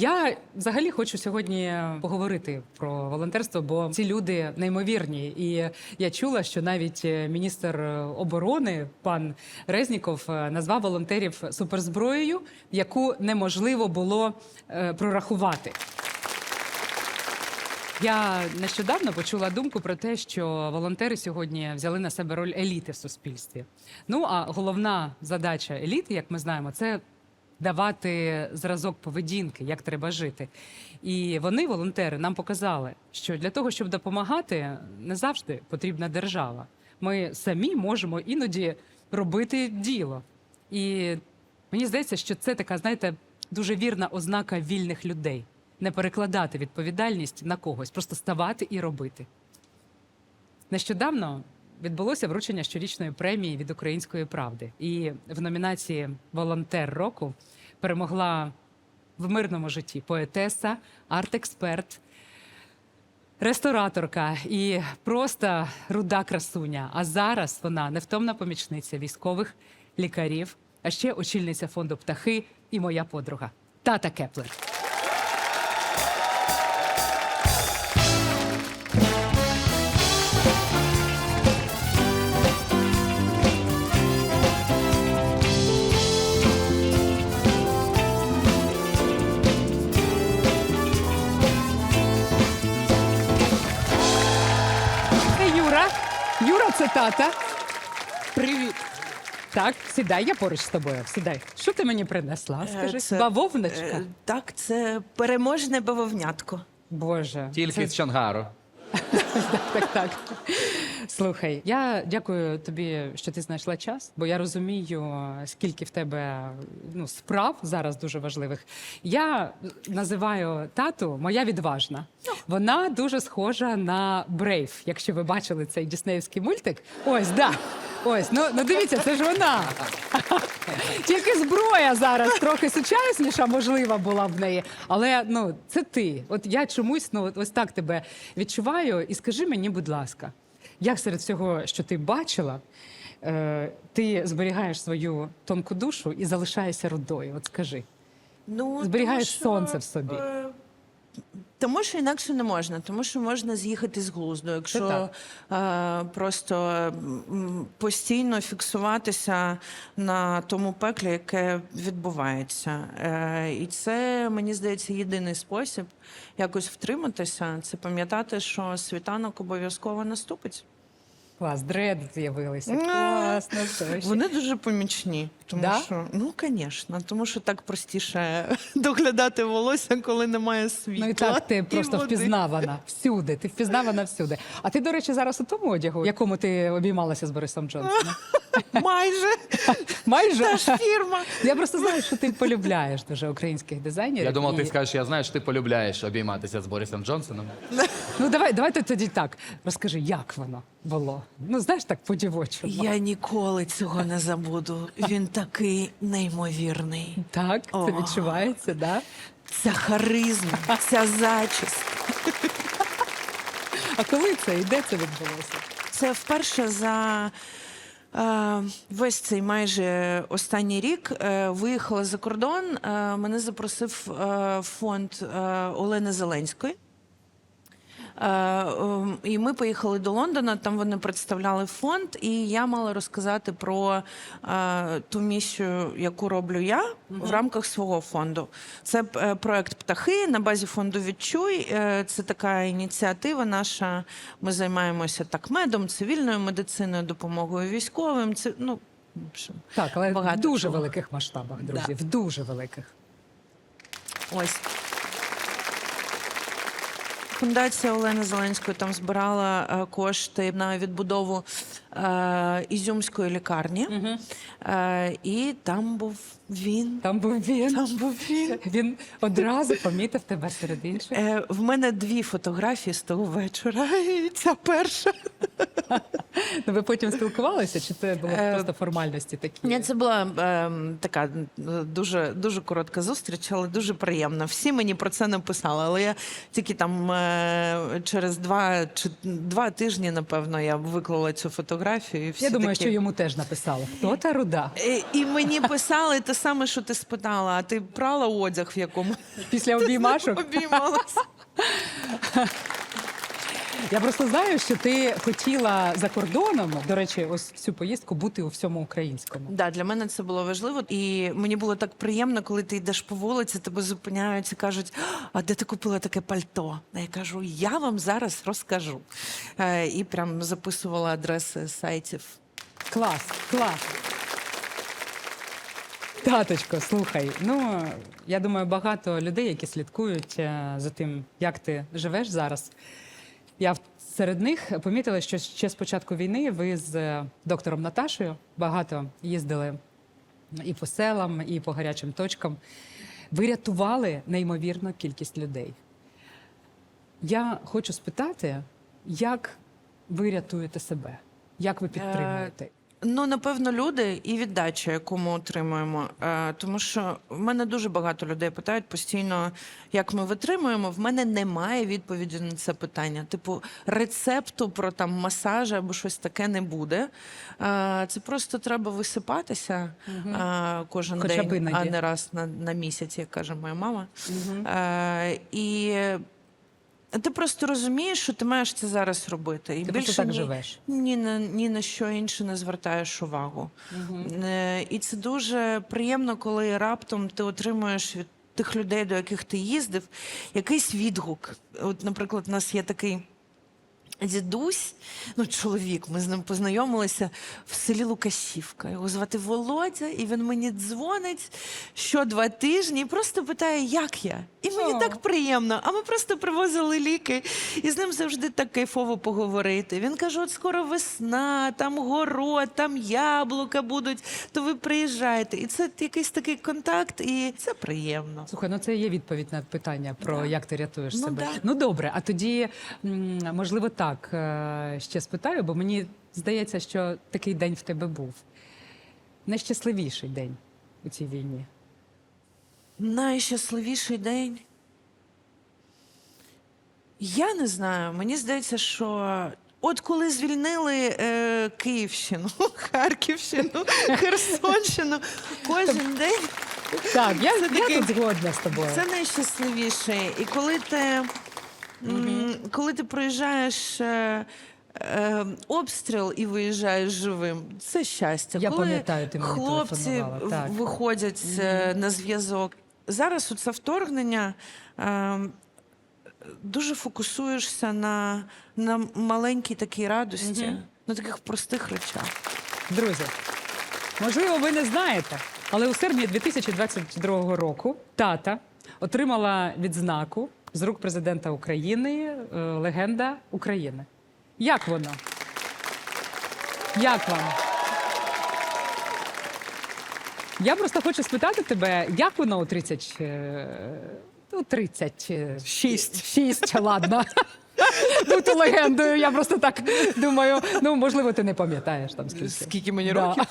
Я взагалі хочу сьогодні поговорити про волонтерство, бо ці люди неймовірні. І я чула, що навіть е, міністр оборони пан Резніков е, назвав волонтерів суперзброєю, яку неможливо було е, прорахувати. Я нещодавно почула думку про те, що волонтери сьогодні взяли на себе роль еліти в суспільстві. Ну а головна задача еліти, як ми знаємо, це давати зразок поведінки, як треба жити. І вони, волонтери, нам показали, що для того, щоб допомагати, не завжди потрібна держава. Ми самі можемо іноді робити діло. І мені здається, що це така, знаєте, дуже вірна ознака вільних людей. Не перекладати відповідальність на когось, просто ставати і робити. Нещодавно відбулося вручення щорічної премії від Української правди. І в номінації Волонтер року перемогла в мирному житті поетеса, арт-експерт, рестораторка і просто руда красуня. А зараз вона невтомна помічниця військових лікарів, а ще очільниця фонду птахи і моя подруга Тата Кеплер. Юра. Юра, це тата. Привіт. Так, сідай, я поруч з тобою. Сідай. Що ти мені принесла? Скажи, Е, це- бавовничка. Е, Так, це переможне бавовнятко. Боже, Тільки це з Чангару. так, так. Слухай, я дякую тобі, що ти знайшла час, бо я розумію, скільки в тебе ну, справ зараз дуже важливих. Я називаю тату моя відважна. Вона дуже схожа на Брейв, якщо ви бачили цей діснеївський мультик. Ось, да. Ось, ну, ну дивіться, це ж вона. Тільки зброя зараз трохи сучасніша, можлива була в неї. Але ну це ти. От я чомусь ну ось так тебе відчуваю. І скажи мені, будь ласка, як серед всього, що ти бачила, е, ти зберігаєш свою тонку душу і залишаєшся рудою? От скажи. Ну, Зберігаєш тому що, сонце в собі. е, Тому що інакше не можна, тому що можна з'їхати з глузду, якщо е, просто постійно фіксуватися на тому пеклі, яке відбувається. Е, і це, мені здається, єдиний спосіб якось втриматися, це пам'ятати, що світанок обов'язково наступить. Клас, дреди з'явилися. Класно, точно. Вони дуже помічні, тому Да? що ну, звісно, тому що так простіше доглядати волосся, коли немає світла. Ну і так ти просто води. впізнавана всюди. Ти впізнавана всюди. А ти, до речі, зараз у тому одягу, в якому ти обіймалася з Борисом Джонсоном. Майже Майже та ж фірма. я просто знаю, що ти полюбляєш дуже українських дизайнерів. Я думав, ти скажеш, я знаю, що ти полюбляєш обійматися з Борисом Джонсоном. Ну давай, давайте тоді так. Розкажи, як воно було. Ну знаєш, так по-дівочому. Я ніколи цього не забуду. Він такий неймовірний. Так, це відчувається, да? Ця харизма, ця зачість. А коли це і де це відбулося? Це вперше за е, весь цей майже останній рік е, виїхала за кордон. Е, мене запросив е, фонд е, Олени Зеленської. Е, ем, І ми поїхали до Лондона. Там вони представляли фонд, і я мала розказати про е, ту місію, яку роблю я в рамках свого фонду. Це е, проект птахи на базі фонду Відчуй. Це така ініціатива наша. Ми займаємося так медом, цивільною медициною, допомогою військовим. Це ну Так, але Багато в дуже чого. великих масштабах, друзі. Да. В дуже великих. Ось. Фундація Олени Зеленської там збирала е, кошти на відбудову е, Ізюмської лікарні. Е, і там був він. Там був він. Там був він. Він одразу помітив тебе серед інших. Е, в мене дві фотографії з того вечора. І ця перша. Ну, ви потім спілкувалися, чи це було Е, просто формальності такі? Ні, це була е, така дуже, дуже коротка зустріч, але дуже приємна. Всі мені про це написали, але я тільки там Е, через два чи два тижні, напевно, я виклала цю фотографію. І всі Я думаю, такі... що йому теж написали. Хто та руда? І, І мені писали те саме, що ти спитала, а ти прала одяг, в якому Після обіймашок. обіймалася. Я просто знаю, що ти хотіла за кордоном, до речі, ось всю поїздку бути у всьому українському. Да, для мене це було важливо, і мені було так приємно, коли ти йдеш по вулиці, тебе зупиняють і кажуть: а де ти купила таке пальто? А я кажу, я вам зараз розкажу. Е, і прям записувала адреси сайтів. Клас, клас. Таточко, слухай. Ну я думаю, багато людей, які слідкують е, за тим, як ти живеш зараз. Я серед них помітила, що ще з початку війни ви з е, доктором Наташею багато їздили і по селам, і по гарячим точкам. Ви рятували неймовірну кількість людей. Я хочу спитати, як ви рятуєте себе? Як ви підтримуєте? Ну, напевно, люди і віддача, яку ми отримуємо. Е, тому що в мене дуже багато людей питають постійно, як ми витримуємо. В мене немає відповіді на це питання. Типу, рецепту про там масаж або щось таке не буде. Е, це просто треба висипатися е, кожен Хоча день, а не раз на, на місяць, як каже моя мама. Е, і ти просто розумієш, що ти маєш це зараз робити. І Ти більше так ні- живеш. ні на ні на що інше не звертаєш увагу. Угу. І це дуже приємно, коли раптом ти отримуєш від тих людей, до яких ти їздив, якийсь відгук. От, наприклад, у нас є такий. Дідусь, ну чоловік, ми з ним познайомилися в селі Лукашівка. Його звати Володя, і він мені дзвонить що два тижні і просто питає, як я. І мені так приємно. А ми просто привозили ліки, і з ним завжди так кайфово поговорити. Він каже: от скоро весна, там город, там яблука будуть, то ви приїжджаєте. І це якийсь такий контакт, і це приємно. Слухай, ну це є відповідь на питання про як ти рятуєш Ну, себе. да. Ну добре, а тоді м, можливо так е, ще спитаю, бо мені здається, що такий день в тебе був. Найщасливіший день у цій війні. Найщасливіший день. Я не знаю. Мені здається, що от коли звільнили е, Київщину, Харківщину, Херсонщину, кожен день Так, я, я такий- тут згодна з тобою. це найщасливіше. І коли ти, м, коли ти проїжджаєш. Е, е, Обстріл і виїжджаєш живим. Це щастя. Я Коли пам'ятаю, ти мені хлопці телефонувала, в- так. виходять е, на зв'язок. Зараз у це вторгнення. Е, дуже фокусуєшся на, на маленькій такій радості, на таких простих речах. Друзі, можливо, ви не знаєте, але у серпні 2022 року тата отримала відзнаку з рук президента України е, легенда України. Як воно? Як вам? Я просто хочу спитати тебе, як воно у 30... е, Ну, 36. 6, ладно. Бути легендою. Я просто так думаю. Ну, можливо, ти не пам'ятаєш там скільки. Скільки мені років?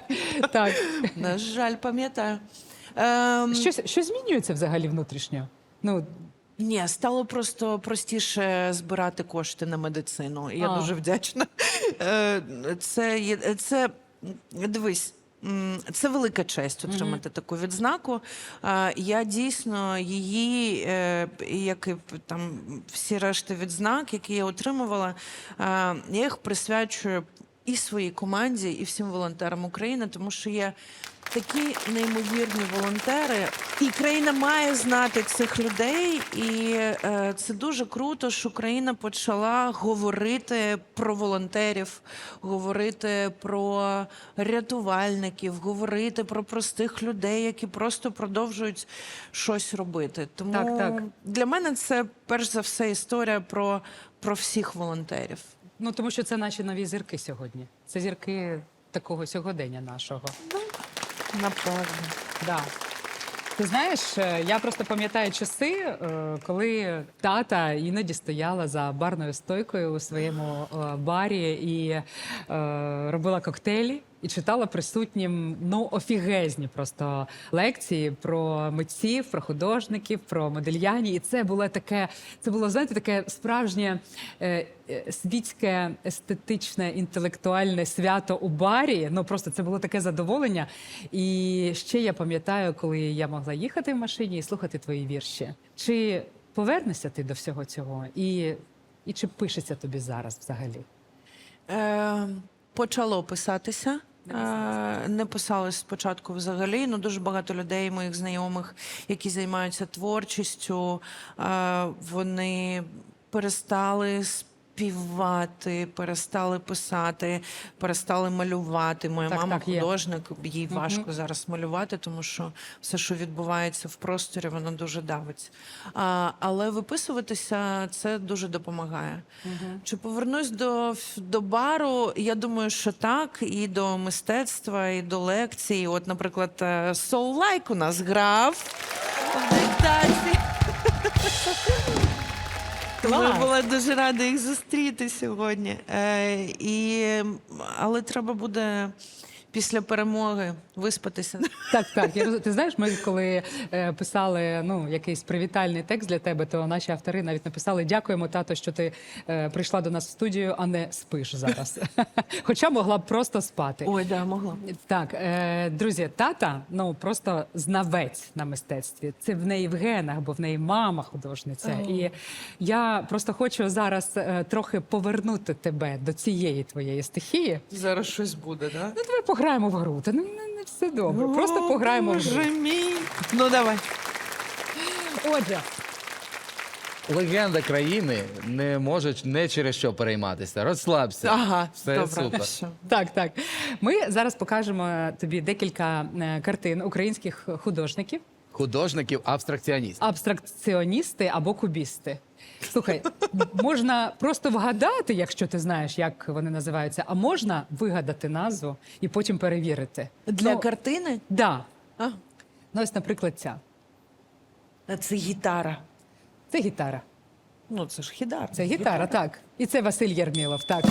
так. На жаль, пам'ятаю. Ем, Щось, що змінюється взагалі внутрішньо? Ну, Ні, стало просто простіше збирати кошти на медицину. І Я А. дуже вдячна. Е, Це, є- це дивись. м, Це велика честь отримати таку відзнаку. Е, Я дійсно її, е, як і там всі решти відзнак, які я отримувала, е, я їх присвячую і своїй команді, і всім волонтерам України, тому що є такі неймовірні волонтери, і країна має знати цих людей. І е, це дуже круто, що країна почала говорити про волонтерів, говорити про рятувальників, говорити про простих людей, які просто продовжують щось робити. Тому Так, так. для мене це перш за все історія про, про всіх волонтерів. ну тому що це наші нові зірки сьогодні. Це зірки такого сьогодення нашого. Напевно. Да. Ти знаєш, е, я просто пам'ятаю часи, е, коли тата іноді стояла за барною стойкою у своєму е, барі і робила коктейлі і читала присутнім ну офігезні просто лекції про митців, про художників, про модельяні. І це було таке, це було знаєте, таке справжнє е, е, світське естетичне інтелектуальне свято у барі. Ну просто це було таке задоволення. І ще я пам'ятаю, коли я могла їхати в машині і слухати твої вірші. Чи повернешся ти до всього цього? І, і чи пишеться тобі зараз взагалі? Е, почало писатися. Е, Не писалось спочатку взагалі. Ну дуже багато людей, моїх знайомих, які займаються творчістю, е, вони перестали співати, перестали писати, перестали малювати. Моя Так, мама так, є. художник, їй важко зараз малювати, тому що все, що відбувається в просторі, воно дуже давить. А, але виписуватися це дуже допомагає. Чи повернусь до, до бару? Я думаю, що так, і до мистецтва, і до лекцій. От, наприклад, е, Soul Like у нас грав в диктації. Тому я була дуже рада їх зустріти сьогодні. Е, і, але треба буде після перемоги виспатися. Так, так. Я роз... Ти знаєш, ми коли е, писали ну, якийсь привітальний текст для тебе, то наші автори навіть написали Дякуємо, тато, що ти е, прийшла до нас в студію, а не спиш зараз. Хоча могла б просто спати. Ой, да, могла. Так, е, друзі, тата ну просто знавець на мистецтві. Це в неї в генах, бо в неї мама художниця. І я просто хочу зараз е, трохи повернути тебе до цієї твоєї стихії. Зараз щось буде, так? Ну, давай пограємо в гру. Та ну, не, не все добре. Просто пограємо в гру. Боже мій. Ну давай. Отже, Легенда країни не може не через що перейматися. Розслабся. Ага, Все добре. супер. Все. так, так. Ми зараз покажемо тобі декілька е, картин українських художників, Художників, абстракціоністів. абстракціоністи або кубісти. Слухай, можна просто вгадати, якщо ти знаєш, як вони називаються, а можна вигадати назву і потім перевірити. Для ну, картини? да. А, Ну, ось, наприклад, ця. це гітара. Це гітара. Ну, це ж хідар. Це гітара, так. І це Василь Єрмілов, так.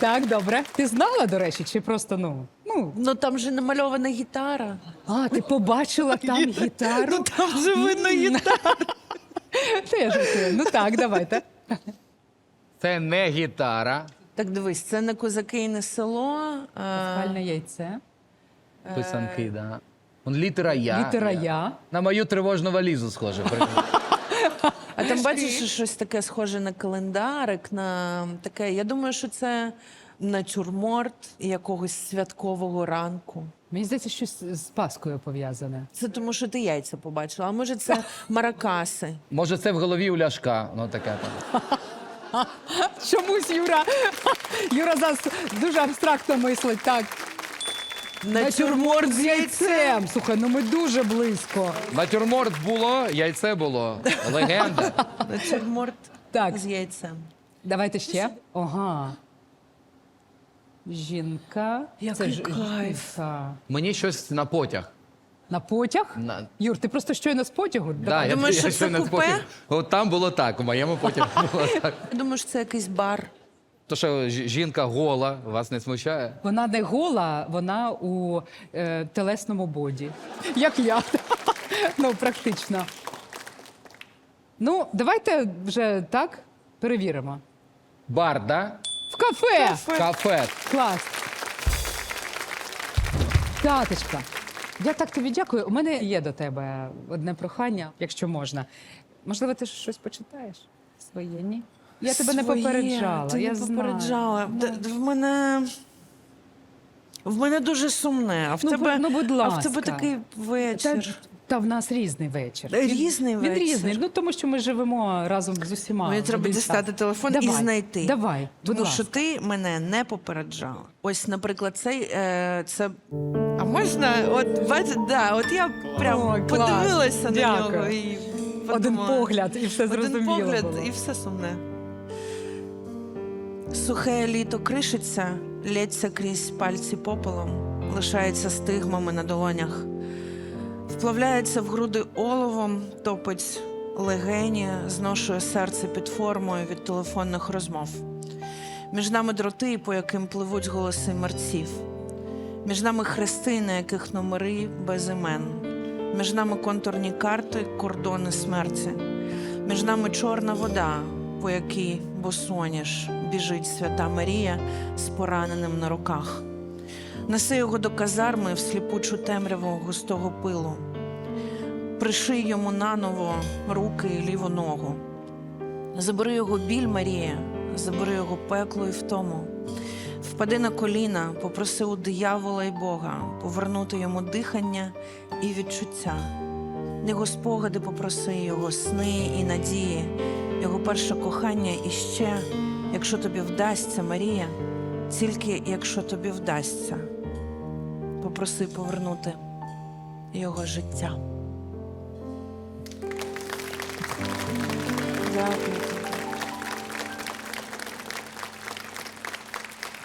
Так, добре. Ти знала, до речі, чи просто ну. Ну, Ну там же намальована гітара. а, ти побачила там гітару? Ну там же видно гітару. Теж. окей. Ну так, давайте. Це не гітара. Так дивись, це не козаки і не село. а, Пасхальне яйце. Писанки, да. Он літера я. Літера Я. На мою тривожну валізу схоже. А там бачиш щось таке схоже на календарик, на таке. Я думаю, що це натюрморт якогось святкового ранку. Мені здається, щось з Паскою пов'язане. Це тому, що ти яйця побачила. А може, це маракаси. Може, це в голові у ляшка. Ну таке там. Чомусь Юра. Юра зараз дуже абстрактно мислить. Так. Натюрморт з яйцем. Слухай, ну ми дуже близько. Натюрморт було, яйце було. Легенда. Натюрморт Так. з яйцем. Давайте ще. Ага. Жінка. Який ж кайф. жінка. Мені щось на потяг. На потяг? На... Юр, ти просто щойно з потягу? Да, я, Думаєш, я що це не купе? потяг. От там було так, у моєму потягу було так. Я думаю, що це якийсь бар. То що жі- жінка гола, вас не смущає? Вона не гола, вона у е, телесному боді. Як я. ну, практично. Ну, давайте вже так перевіримо. Бар, да? В кафе! Кафе. Клас. Таточка, я так тобі дякую. У мене є до тебе одне прохання, якщо можна. Можливо, ти щось почитаєш? Своє, ні? Я тебе не Своє, попереджала. Ти я не знаю. попереджала. Д- д- В мене. В мене дуже сумне, а в Ну, тебе, бу- ну, будь а в тебе такий вечір. та в нас різний вечір. Різний Він вечір? різний. Ну тому що ми живемо разом з усіма. Мені треба один дістати час. телефон давай, і знайти. Давай, будь Тому ласка. що ти мене не попереджала. Ось, наприклад, цей е, це. А можна, от бачите, да, от я прям клас. подивилася на Дякую. нього і Один подумала. погляд, і все Один зрозуміло. погляд, було. і все сумне. Сухе літо кришиться, лється крізь пальці попелом, лишається стигмами на долонях, вплавляється в груди оловом, топить легені, зношує серце під формою від телефонних розмов. Між нами дроти, по яким пливуть голоси мерців. Між нами хрести, на яких номери без імен. Між нами контурні карти, кордони смерті. Між нами чорна вода, по якій босоніж біжить свята Марія з пораненим на руках. Неси його до казарми в сліпучу темряву густого пилу. Приший йому наново руки і ліву ногу. Забери його біль, Марія, забери його пекло і втому. Впади на коліна, попроси у диявола й Бога повернути йому дихання і відчуття. Його спогади попроси, його сни і надії, його перше кохання і ще, якщо тобі вдасться, Марія, тільки якщо тобі вдасться, попроси повернути його життя. Дякую.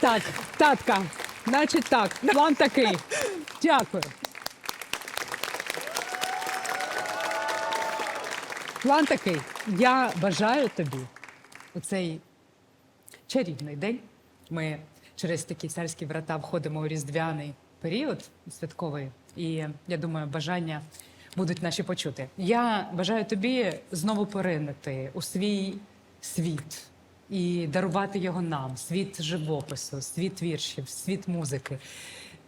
Так, татка, значить так, план такий. Дякую. План такий. Я бажаю тобі у цей чарівний день. Ми через такі царські врата входимо у різдвяний період святковий, і я думаю, бажання будуть наші почути. Я бажаю тобі знову поринути у свій світ і дарувати його нам: світ живопису, світ віршів, світ музики.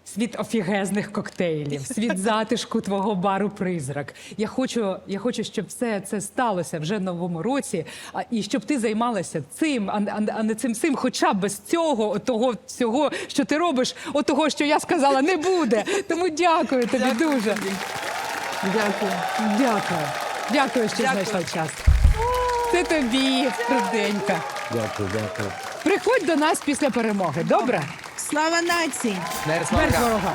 Світ офігезних коктейлів, світ затишку твого бару призрак. Я хочу, я хочу, щоб все це сталося вже в новому році, а і щоб ти займалася цим, а, а, а не цим цим. Хоча б без цього, того всього, що ти робиш, от того, що я сказала, не буде. Тому дякую тобі дуже. Дякую. Дякую. Дякую, що Дякую. знайшла час. Це тобі, Руденька. Дякую, дякую. Приходь до нас після перемоги. Добре? Слава нації! Смерть ворога.